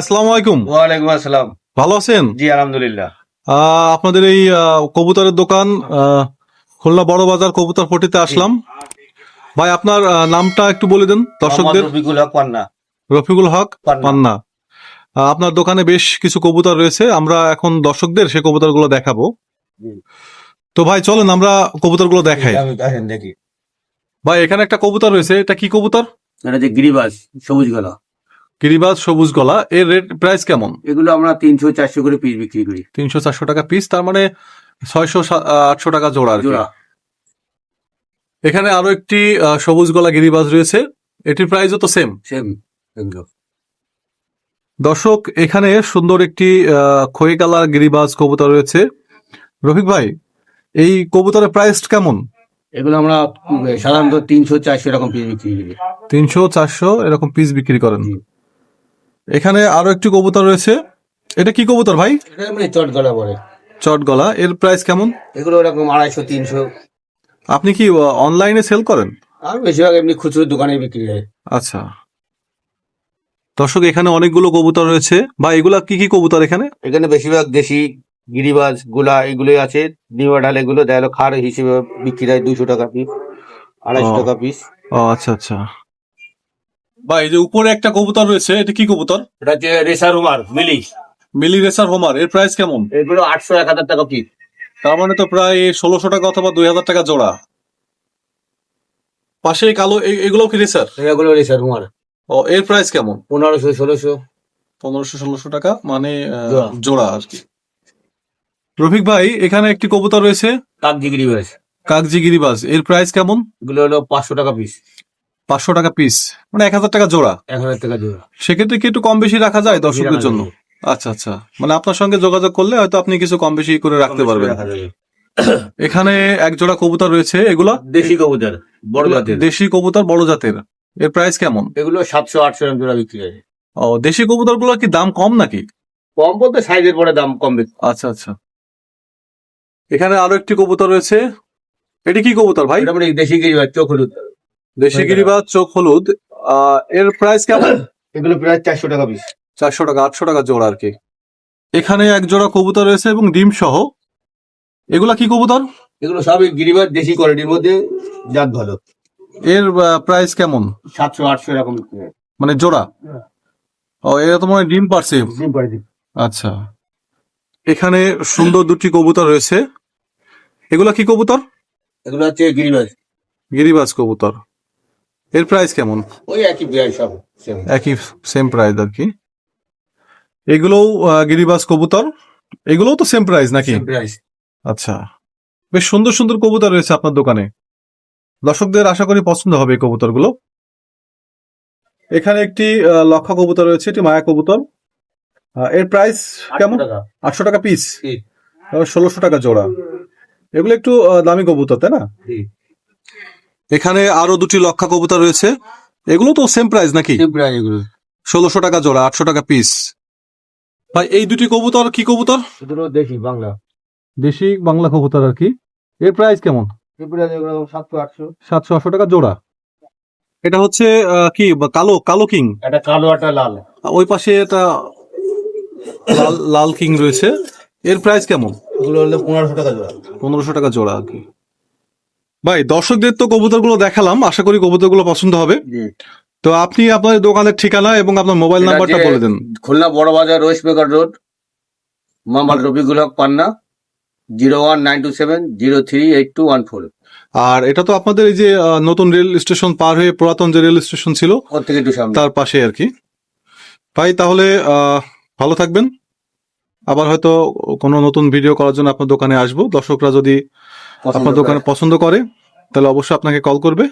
আসসালামু আলাইকুম। ওয়ালাইকুম আসসালাম। ভালো আছেন? জি আলহামদুলিল্লাহ। আপনাদের এই কবুতরের দোকান আহ, খুলনা বড় বাজার কবুতর ফটিতে আসলাম। ভাই আপনার নামটা একটু বলে দেন দর্শকদের। রফিকুল হক পান্না। রফিকুল হক পান্না। পান্না। আপনার দোকানে বেশ কিছু কবুতর রয়েছে আমরা এখন দর্শকদের সেই কবুতরগুলো দেখাবো। তো ভাই চলেন আমরা কবুতরগুলো দেখাই। দেখি। ভাই এখানে একটা কবুতর রয়েছে এটা কি কবুতর? এটা যে গিরিবাস সবুজ গলা। গিরিবাজ সবুজ গলা এর রেট প্রাইস কেমন? এগুলো আমরা তিনশো চারশো করে পিস বিক্রি করি। তিনশো চারশো টাকা পিস তার মানে ছয়শো আটশো টাকা জোড়া আর কি। জোড়া। এখানে আরও একটি আহ, সবুজ গলা গিরিবাজ রয়েছে। এটির প্রাইসও তো সেম সেম এগুলো দর্শক এখানে সুন্দর একটি আহ, খয়ে কালার গিরিবাজ কবুতর রয়েছে। রফিক ভাই এই কবুতরের প্রাইস কেমন? এগুলো আমরা উম, সাধারণত তিনশো চারশো এরকম পিস বিক্রি করি। তিনশো চারশো এরকম পিস বিক্রি করেন। জি। এখানে আরও একটি কবুতর রয়েছে। এটা কি কবুতর ভাই? এটা মানে চট গলা বলে। চট গলা। এর প্রাইস কেমন? এগুলো এরকম আড়াইশো তিনশো। আপনি কি অনলাইনে সেল করেন? আর বেশিরভাগ এমনি খুচরো দোকানে বিক্রি হয়। আচ্ছা। দর্শক এখানে অনেকগুলো কবুতর রয়েছে। বা এগুলা কি কি কবুতর এখানে? এখানে বেশিরভাগ দেশি গিরিবাজগুলা এগুলোই আছে। নিউ ডাল এগুলো দেয়ালো খার হিসেবে বিক্রি হয় দুশো টাকা পিস আড়াইশো টাকা পিস ও আচ্ছা আচ্ছা। বা এই যে উপরে একটা কবুতর রয়েছে এটা কি কবুতর? এটা হচ্ছে রেসার উমার মিলি। মিলি রেসার হোমার এর প্রাইস কেমন? এগুলো আটশো এক হাজার টাকা পিস তার মানে তো প্রায় ষোলোশো টাকা অথবা দুই হাজার টাকা জোড়া। পাশে কালো এগুলো কি রেসার? এগুলো রেসার উমার ও এর প্রাইস কেমন? পনেরোশো ষোলোশো। পনেরোশো ষোলোশো টাকা মানে জোড়া। আর কি। রফিক ভাই এখানে একটি কবুতর রয়েছে? কাগজি গিরিবাজ কাগজি গিরিবাজ এর প্রাইস কেমন? এগুলো হলো পাঁচশো টাকা পিস পাঁচশো টাকা পিস মানে এক হাজার টাকা জোড়া। এক হাজার টাকা জোড়া। সেক্ষেত্রে কি একটু কম বেশি রাখা যায় দর্শকদের জন্য? আচ্ছা আচ্ছা। মানে আপনার সঙ্গে যোগাযোগ করলে হয়তো আপনি কিছু কম বেশি করে রাখতে পারবেন। এখানে এক জোড়া কবুতর রয়েছে এগুলা? দেশি কবুতর বড় জাতের। দেশি কবুতর বড় জাতের। এর প্রাইস কেমন? এগুলো সাতশো আটশো এরকম জোড়া বিক্রি হয়। ও দেশি কবুতরগুলো কি দাম কম নাকি? কম বলতে সাইজের পরে দাম কম বেশি। আচ্ছা আচ্ছা। এখানে আরও একটি কবুতর রয়েছে। এটি কি কবুতর ভাই? মানে দেশি গিরিবাজ চোখ হলুদ। দেশি গিরিবাজ চোখ হলুদ এর প্রাইস কেমন? এগুলো প্রায় চারশো টাকা পিস চারশো টাকা আটশো টাকা জোড়া আর কি। এখানে এক জোড়া কবুতর রয়েছে এবং ডিম সহ। এগুলা কি কবুতর? এগুলো সবই গিরিবাজ দেশি কোয়ালিটির মধ্যে জাত ভালো। এর প্রাইস কেমন? সাতশো আটশো এরকম। মানে জোড়া? ও এরা তো মনে হয় ডিম পারছে। ডিম। আচ্ছা। এখানে সুন্দর দুটি কবুতর রয়েছে। এগুলা কি কবুতর? এগুলো হচ্ছে গিরিবাজ। গিরিবাজ কবুতর। এর প্রাইস কেমন? ওই একই বিয়ার সব। একই সেম প্রাইস আর কি। এগুলোও আহ, গিরিবাজ কবুতর? এগুলোও তো সেম প্রাইস নাকি। আচ্ছা। বেশ সুন্দর সুন্দর কবুতর রয়েছে আপনার দোকানে। দর্শকদের আশা করি পছন্দ হবে এই কবুতরগুলো। এখানে একটি লক্ষা কবুতর রয়েছে এটি মায়া কবুতর। এর প্রাইস কেমন? আটশো টাকা। পিস। ষোলোশো টাকা জোড়া। এগুলো একটু দামি কবুতর তাই না? জি। এখানে আরও দুটি লক্ষা কবুতর রয়েছে। এগুলো তো সেম প্রাইস নাকি? এগুলো। ষোলোশো টাকা জোড়া আটশো টাকা পিস ভাই এই দুটি কবুতর কি কবুতর? এগুলো দেখি বাংলা। দেশি বাংলা কবুতর আর কি। এর প্রাইস কেমন? সাতশো আটশো। টাকা জোড়া। এটা হচ্ছে কি কালো কালো কিং? একটা কালো একটা লাল। ওই পাশে এটা লাল লাল কিং রয়েছে। এর প্রাইস কেমন? এগুলো হলো পনেরোশো টাকা জোড়া। পনেরোশো টাকা জোড়া আর কি। ভাই দর্শকদের তো কবুতরগুলো দেখালাম আশা করি কবুতরগুলো পছন্দ হবে। তো আপনি আপনার দোকানের ঠিকানা এবং আপনার মোবাইল নাম্বারটা বলে দেন। খুলনা বড় বাজার West Bengal road Mohammad Rabikul Haque Panna zero one nine two seven zero three eight two one four. আর এটা তো আপনাদের এই যে নতুন রেল স্টেশন পার হয়ে পুরাতন যে রেল স্টেশন ছিল তার পাশে আর কি। ভাই তাহলে আহ, ভালো থাকবেন। আবার হয়তো কোনো নতুন ভিডিও করার জন্য আপনার দোকানে আসব। দর্শকরা যদি আপনার দোকানে পছন্দ করে তাহলে অবশ্যই আপনাকে কল করবে।